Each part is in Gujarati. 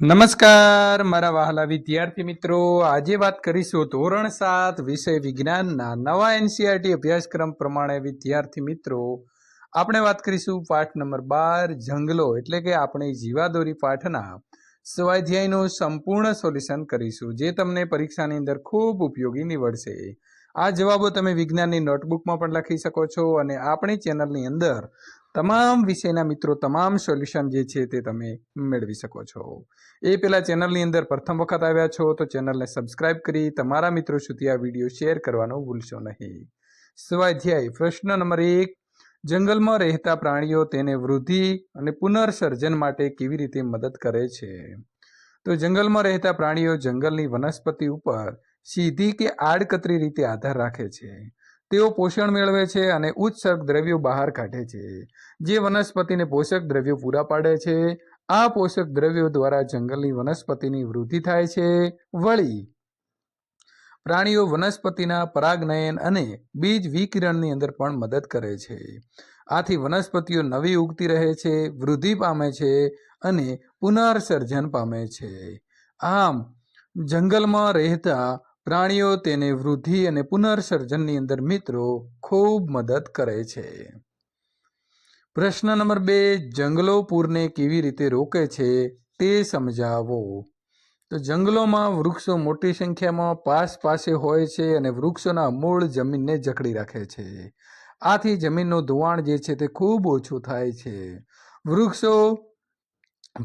નમસ્કાર, મારા વહાલા વિદ્યાર્થી મિત્રો. આજે વાત કરીશું ધોરણ સાત વિષય વિજ્ઞાનના નવા એનસીઆરટી અભ્યાસક્રમ પ્રમાણે. વિદ્યાર્થી મિત્રો, આપણે વાત કરીશું પાઠ નંબર બાર, જંગલો, એટલે કે આપણે જીવાદોરી પાઠના સ્વાધ્યાયનું સંપૂર્ણ સોલ્યુશન કરીશું, જે તમને પરીક્ષાની અંદર ખૂબ ઉપયોગી નીવડશે. આ જવાબો તમે વિજ્ઞાનની નોટબુકમાં પણ લખી શકો છો અને આપણી ચેનલની અંદર તમામ વિષયના મિત્રો, તમામ સોલ્યુશન જે છે તે તમે મેળવી શકો છો. એ પહેલાં ચેનલની અંદર પ્રથમ વખત આવ્યા છો તો ચેનલને સબસ્ક્રાઇબ કરી તમારા મિત્રો સુધી આ વીડિયો શેર કરવાનું ભૂલશો નહીં. સ્વાધ્યાય, પ્રશ્ન નંબર એક, જંગલમાં રહેતા પ્રાણીઓ તેને વૃદ્ધિ અને પુનર્સર્જન માટે કેવી રીતે મદદ કરે છે? તો જંગલમાં રહેતા પ્રાણીઓ જંગલની વનસ્પતિ ઉપર સીધી કે આડકતરી રીતે આધાર રાખે છે. તેઓ પોષણ મેળવે છે અને ઉત્સર્ગ દ્રવ્યો બહાર કાઢે છે. જે વનસ્પતિને પોષક દ્રવ્યો પૂરા પાડે છે, આ પોષક દ્રવ્યો દ્વારા જંગલની વનસ્પતિની વૃદ્ધિ થાય છે. વળી, પ્રાણીઓ વનસ્પતિના પરાગનયન અને બીજ વિકિરણની અંદર પણ મદદ કરે છે. આથી વનસ્પતિઓ નવી ઉગતી રહે છે, વૃદ્ધિ પામે છે અને પુનર્સર્જન પામે છે. આમ, જંગલમાં રહેતા પ્રાણીઓ તેને વૃદ્ધિ અને પુનર્સર્જનની અંદર મિત્રો ખૂબ મદદ કરે છે. પ્રશ્ન નંબર બે, જંગલો પૂરને કેવી રીતે રોકે છે તે સમજાવો. તો જંગલોમાં વૃક્ષો મોટી સંખ્યામાં પાસ પાસે હોય છે અને વૃક્ષોના મૂળ જમીનને જકડી રાખે છે. આથી જમીનનું ધોવાણ જે છે તે ખૂબ ઓછું થાય છે. વૃક્ષો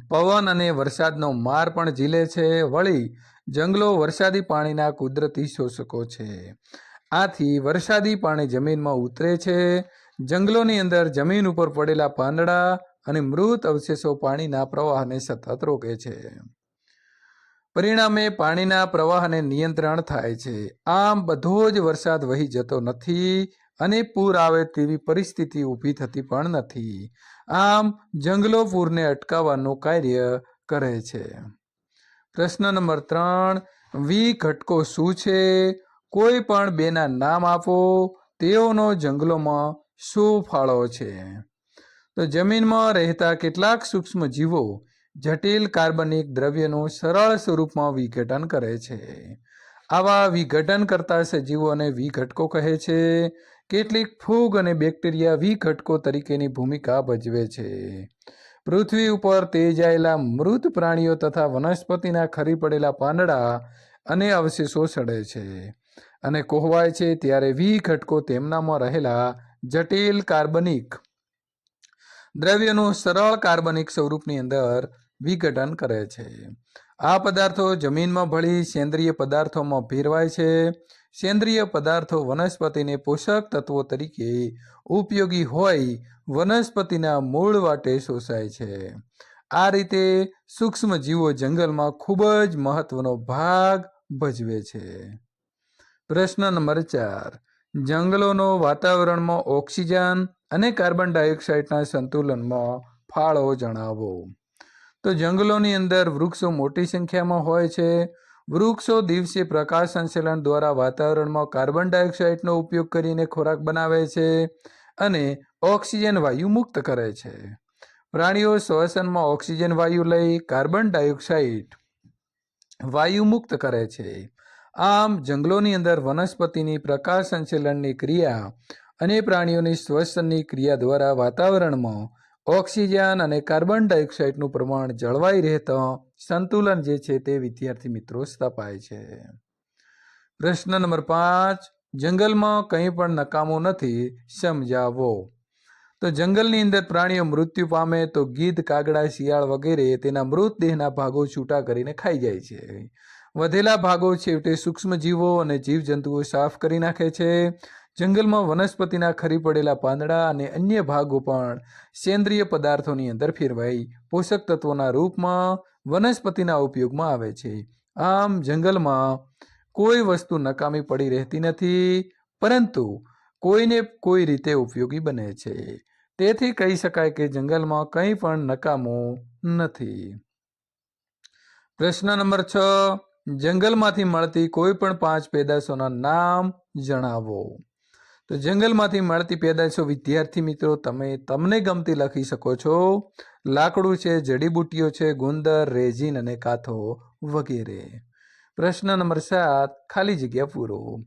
પવન અને વરસાદનો માર પણ ઝીલે છે. વળી જંગલો વરસાદી પાણીના કુદરતી શોષકો છે. આથી વરસાદી પાણી જમીનમાં ઉતરે છે. જંગલોની અંદર જમીન ઉપર પડેલા પાંદડા અને મૃત અવશેષો પાણીના પ્રવાહને સતત રોકે છે. પરિણામે પાણીના પ્રવાહને નિયંત્રણ થાય છે. આમ બધો જ વરસાદ વહી જતો નથી અને પૂર આવે તેવી પરિસ્થિતિ ઊભી થતી પણ નથી. આમ જંગલો પૂરને અટકાવવાનું કાર્ય કરે છે. પ્રશ્ન નંબર ત્રણ, વી ઘટકો શું છે? કોઈ પણ બેના નામ આપો. તેઓનો જંગલોમાં શું ફાળો છે? તો જમીનમાં રહેતા કેટલાક સૂક્ષ્મ જીવો જટિલ કાર્બનિક દ્રવ્યનું સરળ સ્વરૂપમાં વિઘટન કરે છે. આવા વિઘટન કરતા સજીવોને વિઘટકો કહે છે. કેટલીક ફૂગ અને બેક્ટેરિયા વિઘટકો તરીકેની ભૂમિકા ભજવે છે. પૃથ્વી ઉપર તેજાયેલા મૃત પ્રાણીઓ તથા વનસ્પતિના ખરી પડેલા પાંદડા અને અવશેષો સડે છે. અને કોહવાય છે, ત્યારે વી ઘટકો તેમનામાં રહેલા જટિલ કાર્બનિક દ્રવ્યનું સરળ કાર્બનિક સ્વરૂપની અંદર વિઘટન કરે છે. આ પદાર્થો જમીનમાં ભળી સેન્દ્રિય પદાર્થોમાં ભેરવાય છે. સેન્દ્રિય પદાર્થો વનસ્પતિને પોષક તત્વો તરીકે ઉપયોગી હોય વનસ્પતિના મૂળ વાટે શોષાય છે. આ રીતે સૂક્ષ્મ જીવો જંગલમાં ખૂબ જ મહત્વનો ભાગ ભજવે છે. પ્રશ્ન નંબર ચાર. જંગલોનો વાતાવરણમાં ઓક્સિજન અને કાર્બન ડાયોક્સાઇડના સંતુલનમાં ફાળો જણાવો. તો જંગલોની અંદર વૃક્ષો મોટી સંખ્યામાં હોય છે. વૃક્ષો દિવસે પ્રકાશ સંશ્લેષણ દ્વારા વાતાવરણમાં કાર્બન ડાયોક્સાઇડનો ઉપયોગ કરીને ખોરાક બનાવે છે અને ઓક્સિજન વાયુ મુક્ત કરે છે. પ્રાણીઓ શ્વસનમાં ઓક્સિજન વાયુ લઈ કાર્બન ડાયોક્સાઇડ વાયુ મુક્ત કરે છે. આમ, જંગલોની અંદર વનસ્પતિની પ્રકાશ સંચલનની ક્રિયા અને પ્રાણીઓની શ્વસનની ક્રિયા દ્વારા વાતાવરણમાં ઓક્સિજન અને કાર્બન ડાયોક્સાઇડનું પ્રમાણ જળવાઈ રહેતા સંતુલન જે છે તે વિદ્યાર્થી મિત્રો સ્થપાય છે. પ્રશ્ન નંબર પાંચ, જંગલમાં કંઈ પણ નકામું નથી, સમજાવો. તો જંગલની અંદર પ્રાણીઓ મૃત્યુ પામે તો ગીધ, કાગડા, શિયાળ વગેરે તેના મૃતદેહના ભાગો છૂટા કરીને ખાઈ જાય છે. વધેલા ભાગો છેવટે સૂક્ષ્મજીવો અને જીવજંતુઓ સાફ કરી નાખે છે. જંગલમાં વનસ્પતિના ખરી પડેલા પાંદડા અને અન્ય ભાગો પણ સેન્દ્રિય પદાર્થોની અંદર ફેરવાઈ પોષક તત્વોના રૂપમાં વનસ્પતિના ઉપયોગમાં આવે છે. આમ જંગલમાં કોઈ વસ્તુ નકામી પડી રહેતી નથી, પરંતુ કોઈને કોઈ રીતે ઉપયોગી બને છે. તેથી કહી શકાય કે જંગલમાં કંઈ પણ નકામું નથી. પ્રશ્ન નંબર છ. જંગલમાંથી મળતી કોઈ પણ પાંચ પેદાશોના નામ જણાવો. તો જંગલમાંથી મળતી પેદાશો, વિદ્યાર્થી મિત્રો, તમે તમને ગમતી લખી શકો છો. લાકડું છે, જડીબુટ્ટીઓ છે, ગુંદર રેઝિન અને કાથો વગેરે. પ્રશ્ન નંબર સાત. ખાલી જગ્યા પૂરો.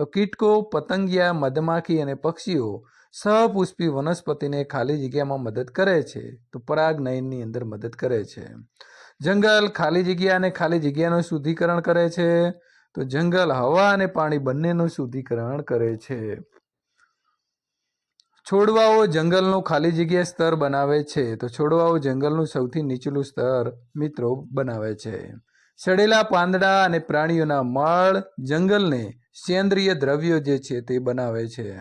તો કીટકો, પતંગિયા, મધમાખી અને પક્ષીઓ સહપુષ્પી વનસ્પતિને ખાલી જગ્યામાં મદદ કરે છે. તો પરાગનયનની અંદર મદદ કરે છે. જંગલ ખાલી જગ્યા અને ખાલી જગ્યાનું શુદ્ધિકરણ કરે છે. તો જંગલ, હવા અને પાણી બંનેનું શુદ્ધિકરણ કરે છે. છોડવાઓ જંગલનું ખાલી જગ્યા સ્તર બનાવે છે. તો છોડવાઓ જંગલનું સૌથી નીચલું સ્તર, મિત્રો, બનાવે છે. સડેલા પાંદડા અને પ્રાણીઓના મળ જંગલને સેન્દ્રિય દ્રવ્યો જે છે તે બનાવે છે.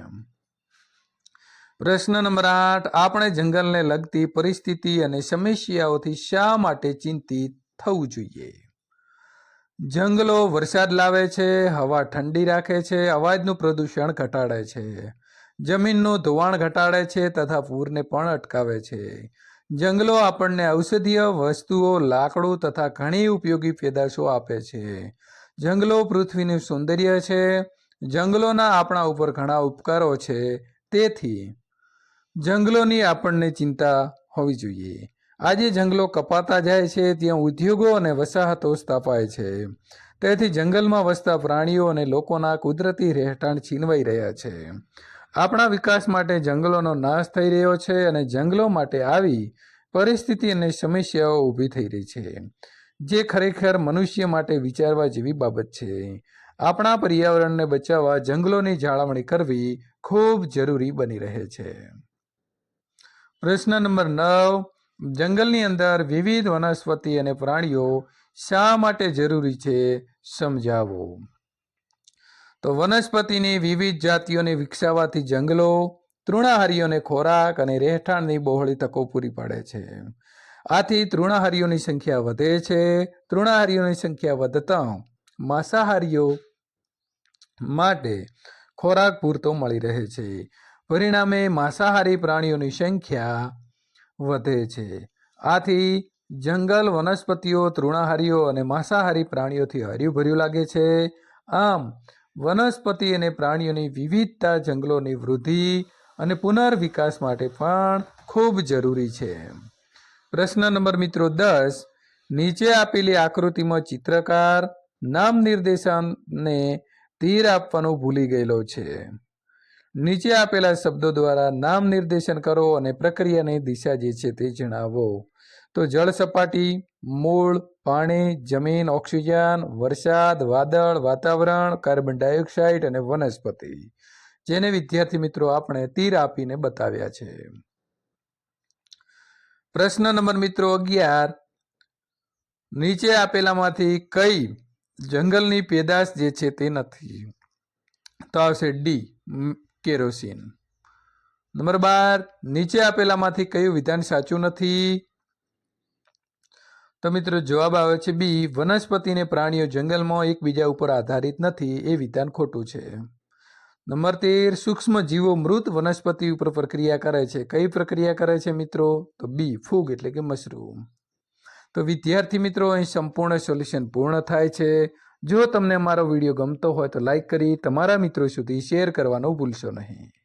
પ્રશ્ન નંબર આઠ, આપણે જંગલને લગતી પરિસ્થિતિ અને સમસ્યાઓથી શા માટે ચિંતિત થવું જોઈએ? જંગલો વરસાદ લાવે છે, હવા ઠંડી રાખે છે, અવાજનું પ્રદૂષણ ઘટાડે છે, જમીનનું ધોવાણ ઘટાડે છે તથા પૂરને પણ અટકાવે છે. જંગલો આપણને ઔષધીય વસ્તુઓ, લાકડું તથા ઘણી ઉપયોગી પેદાશો આપે છે. જંગલો પૃથ્વીનું સૌંદર્ય છે, જંગલોના આપણા ઉપર ઘણા ઉપકારો છે, તેથી જંગલોની આપણને ચિંતા હોવી જોઈએ. આજે જંગલો કપાતા જાય છે, ત્યાં ઉદ્યોગો અને વસાહતો સ્થાપાય છે. તેથી જંગલમાં વસતા પ્રાણીઓ અને લોકોના કુદરતી રહેઠાણ છીનવાઈ રહ્યા છે. આપણા વિકાસ માટે જંગલોનો નાશ થઈ રહ્યો છે અને જંગલો માટે આવી પરિસ્થિતિ અને સમસ્યાઓ ઊભી થઈ રહી છે. જે ખરેખર મનુષ્ય માટે વિચારવા જેવી બાબત છે. આપણા પર્યાવરણને બચાવવા જંગલોની જાળવણી કરવી ખૂબ જરૂરી બની રહે છે. પ્રશ્ન નંબર નવ. જંગલની અંદર વિવિધ વનસ્પતિ અને પ્રાણીઓ શા માટે જરૂરી છે સમજાવો? તો વનસ્પતિની વિવિધ જાતિઓને વિકસાવવાથી જંગલો, તૃણાહારીઓને ખોરાક અને રહેઠાણની બહોળી તકો પૂરી પાડે છે. આથી તૃણાહારીઓની સંખ્યા વધે છે. તૃણાહારીઓની સંખ્યા વધતા માંસાહારીઓ માટે ખોરાક પૂરતો મળી રહે છે. પરિણામે માંસાહારી પ્રાણીઓની સંખ્યા વધે છે. આથી જંગલ વનસ્પતિઓ, તૃણાહારીઓ અને માંસાહારી પ્રાણીઓથી હર્યું ભર્યું લાગે છે. આમ, વનસ્પતિ અને પ્રાણીઓની વિવિધતા જંગલોની વૃદ્ધિ અને પુનર્વિકાસ માટે પણ ખૂબ જરૂરી છે. પ્રશ્ન નંબર મિત્રો દસ, નીચે આપેલી આકૃતિમાં ચિત્રકાર નામ નિર્દેશનને તીર આપવાનું ભૂલી ગયેલો છે. નીચે આપેલા શબ્દો દ્વારા નામ નિર્દેશન કરો અને પ્રક્રિયાની દિશા જે છે તે જણાવો. તો જળ સપાટી, મૂળ, પાણી, જમીન, ઓક્સિજન, વરસાદ, વાદળ, વાતાવરણ, કાર્બન ડાયોક્સાઇડ અને વનસ્પતિ. જેને વિદ્યાર્થી મિત્રો આપણે તીર આપીને બતાવ્યા છે. પ્રશ્ન નંબર મિત્રો અગિયાર. નીચે આપેલામાંથી કઈ જંગલની પેદાશ જે છે તે નથી? તો આવશે ડી કેરોસીન. નંબર બાર, નીચે આપેલામાંથી કયું વિધાન સાચું નથી? તો મિત્રો જવાબ આવે છે બી વનસ્પતિ અને પ્રાણીઓ જંગલમાં એકબીજા ઉપર આધારિત નથી, એ વિધાન ખોટું છે. નંબર તેર, સૂક્ષ્મ જીવો મૃત વનસ્પતિ ઉપર પ્રક્રિયા કરે છે. કઈ પ્રક્રિયા કરે છે મિત્રો? તો બી, ફૂગ એટલે કે મશરૂમ. તો વિદ્યાર્થી મિત્રો, અહીં સંપૂર્ણ સોલ્યુશન પૂર્ણ થાય છે. જો તમને મારો વીડિયો ગમતો હોય તો લાઈક કરી તમારા મિત્રો સુધી શેર કરવાનું ભૂલશો નહીં.